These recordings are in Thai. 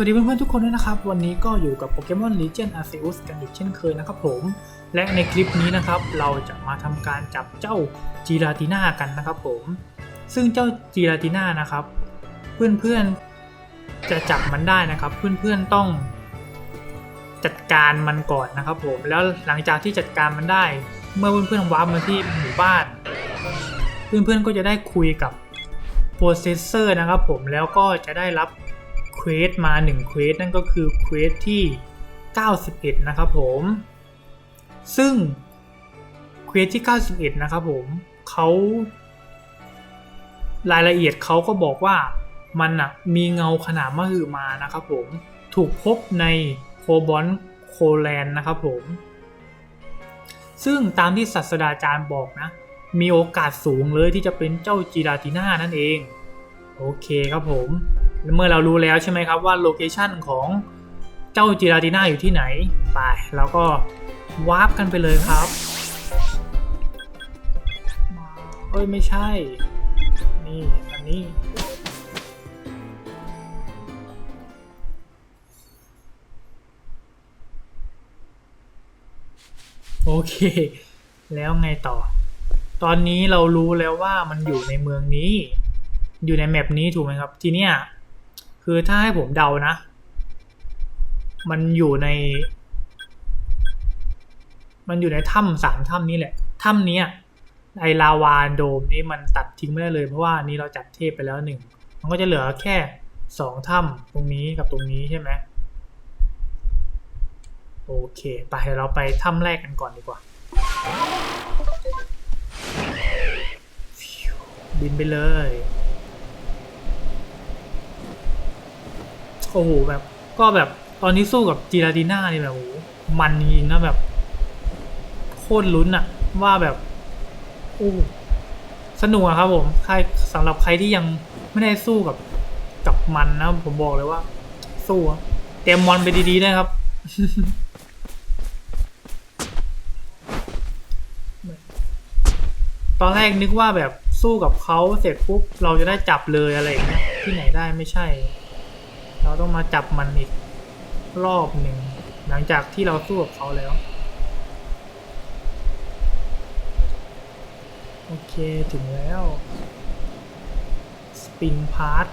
สวัสดีเพื่อนๆทุกคนด้วยนะครับ วันนี้ก็อยู่กับโปเกมอน Legend Arceus กันอีกเช่นเคยนะครับผม และในคลิปนี้นะครับ เราจะมาทำการจับเจ้าจีราติน่ากันนะครับผม ซึ่งเจ้าจีราติน่านะครับ เพื่อนๆจะจับมันได้นะครับ เพื่อนๆต้องจัดการมันก่อนนะครับผม แล้วหลังจากที่จัดการมันได้ เมื่อเพื่อนๆว้าร์ปมาที่หมู่บ้าน เพื่อนๆก็จะได้คุยกับโปรเซสเซอร์นะครับผมแล้วก็จะได้รับ เควสมา1เควสนั่นก็คือเควสที่ 91 นะครับผม ซึ่งเควสที่ 91 นะครับผมเขารายละเอียดเขาก็บอกว่ามันอะมีเงาขนาดมหึมานะครับผมถูกพบในโคบอนโคแลนนะครับผม ซึ่งตามที่ศาสตราจารย์บอกนะ มีโอกาสสูงเลยที่จะเป็นเจ้าจีราติน่านั่นเอง โอเคครับผม เมื่อเรารู้แล้วใช่ไหมครับว่าโลเคชันของเจ้าจีราติน่าอยู่ที่ไหน ไปเราก็วาร์ปกันไปเลยครับ เอ้ยไม่ใช่ นี่อันนี้ โอเค แล้วไงต่อ ตอนนี้เรารู้แล้วว่ามันอยู่ในเมืองนี้ อยู่ในแมปนี้ถูกไหมครับ ทีเนี้ย คือถ้าให้ผมเดานะ มันอยู่ใน มันอยู่ในถ้ำสามถ้ำนี้แหละ ถ้ำนี้ไอลาวาโดมนี้มันตัดทิ้งไม่ได้เลยเพราะว่านี้เราจัดเทพไปแล้วหนึ่ง มันก็จะเหลือแค่สองถ้ำตรงนี้กับตรงนี้ใช่ไหมโอเค ไปเราไปถ้ำแรกกันก่อนดีกว่า บินไปเลย โอ้โหแบบ ก็แบบตอนนี้สู้กับจีราติน่านี่แบบโอ้โหมันจริงๆนะแบบ โคตรลุ้นอะว่าแบบโอ้สนุกอะครับผมใครสำหรับใครที่ยังไม่ได้สู้กับกับมันนะผมบอกเลยว่า สู้อะเตรียมมอนไปดีๆนะครับ ตอนแรกนึกว่าแบบสู้กับเขาเสร็จปุ๊บเราจะได้จับเลยอะไรอย่างเงี้ยที่ไหนได้ไม่ใช่ เราต้องมาจับมันอีกรอบหนึ่ง หลังจากที่เราสู้กับเขาแล้ว โอเคถึงแล้ว สปริงพาร์ท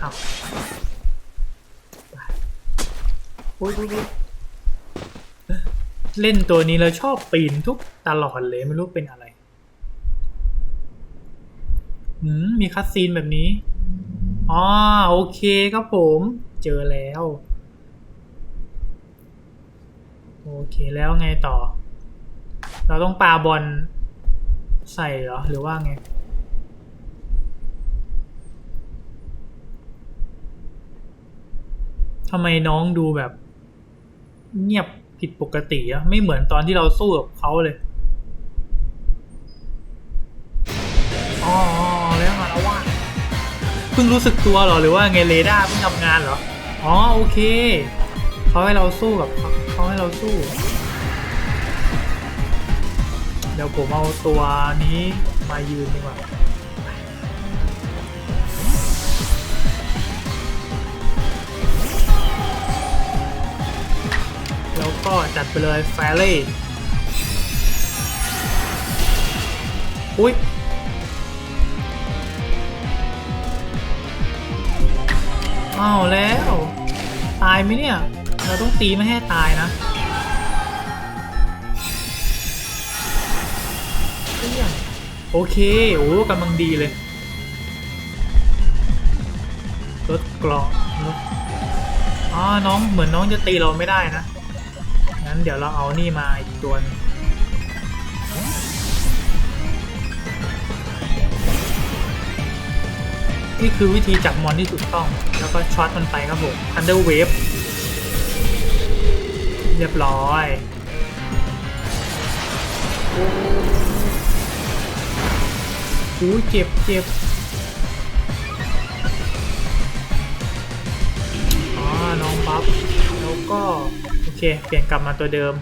อาปโอ้ยอุ้ยเล่นตัวนี้แล้วชอบปีนทุกตลอดเลยไม่รู้เป็นอะไร หืมมีคัสซีนแบบนี้อ๋อโอเคครับผม เจอแล้ว โอเคแล้วไงต่อ เราต้องปาบอลใส่เหรอ หรือว่าไงทำไมน้องดูแบบ เงียบผิดปกติอะไม่เหมือนตอนที่เราสู้กับเขาเลย พิ่งรู้สึกตัวเหรอหรือว่าไงเรดาร์เพิ่งทำงานเหรอ อ๋อโอเคเขาให้เราสู้กับเขาเขาให้เราสู้ เดี๋ยวผมเอาตัวนี้มายืนดีกว่าแล้วก็จัดไปเลยแฟรี่อุ้ย อ้าวแล้ว ตายไหมเนี่ย เราต้องตีไม่ให้ตายนะโอเค โอ้กำลังดีเลยลดกรองอ๋อ น้องเหมือนน้องจะตีเราไม่ได้นะ งั้นเดี๋ยวเราเอานี่มาอีกตัวนึง นี่คือวิธีจับมอนที่ถูกต้อง แล้วก็ช็อตมันไปครับผม under Wave เรียบร้อยโอ้ยเจ็บเจ็บอ๋อน้องบัฟแล้วก็ โอเค เปลี่ยนกลับมาตัวเดิม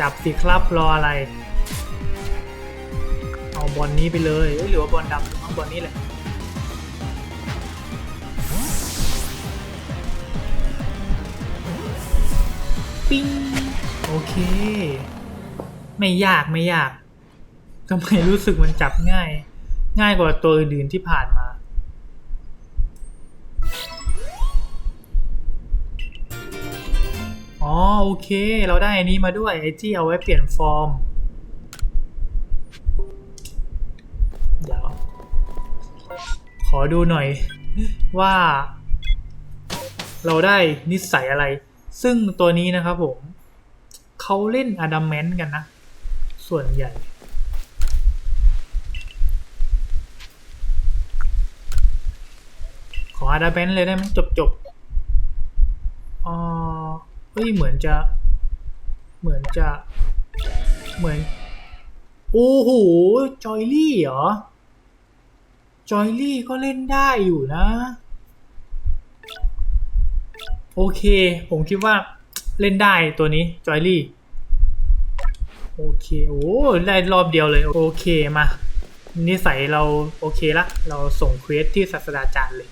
จับสิครับรออะไร เอาบอลนี้ไปเลยเอ้ยหรือว่าบอลดำเอาบอลนี้แหละปิ้งโอเค ไม่ยากไม่ยากทำไมรู้สึกมันจับง่าย ง่ายกว่าตัวอื่นๆที่ผ่านมา อ๋อโอเค เราได้อันนี้มาด้วยไอที่เอาไว้เปลี่ยนฟอร์ม เดี๋ยว ขอดูหน่อยว่า เราได้นิสัยอะไร ซึ่งตัวนี้นะครับผม เขาเล่นอะดัมเมนต์กันนะ ส่วนใหญ่ขออะดัมเมนต์เลยได้ไหมจบจบ ฮ้ยเหมือนจะ เหมือนจะ เหมือน โอ้โห จอยลี่เหรอ จอยลี่ก็เล่นได้อยู่นะ โอเค ผมคิดว่าเล่นได้ตัวนี้ จอยลี่ โอเค โอ้ได้รอบเดียวเลย โอเคมานิสัยเราโอเคละ เราส่งเควสที่ศาสตราจารย์เลย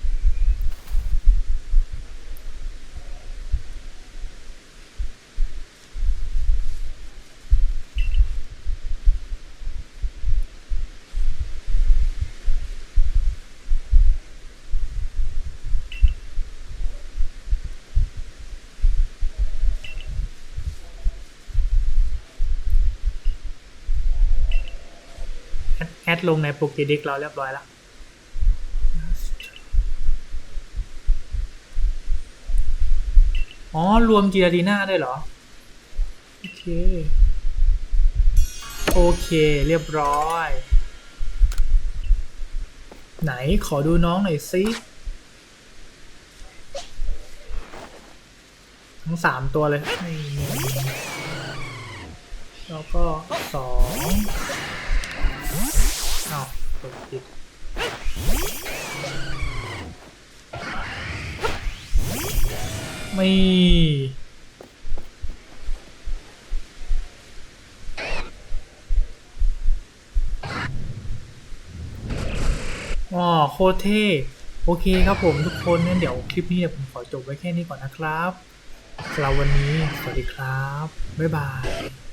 ดลงในโปรเกด็กเราเรียบร้อยแล้วอ๋อ รวมจีราดีน่าด้วยเหรอ โอเค โอเค เรียบร้อย ไหนขอดูน้องหน่อยสิทั้งสามตัวเลย แล้วก็สอง อ้าวกดผิดไม่อ๋อโคตรเท่โอเคครับผมทุกคนงั้นเดี๋ยวคลิปนี้เนี่ยผมขอจบไว้แค่นี้ก่อนนะครับสำหรับวันนี้ สวัสดีครับ บ๊ายบาย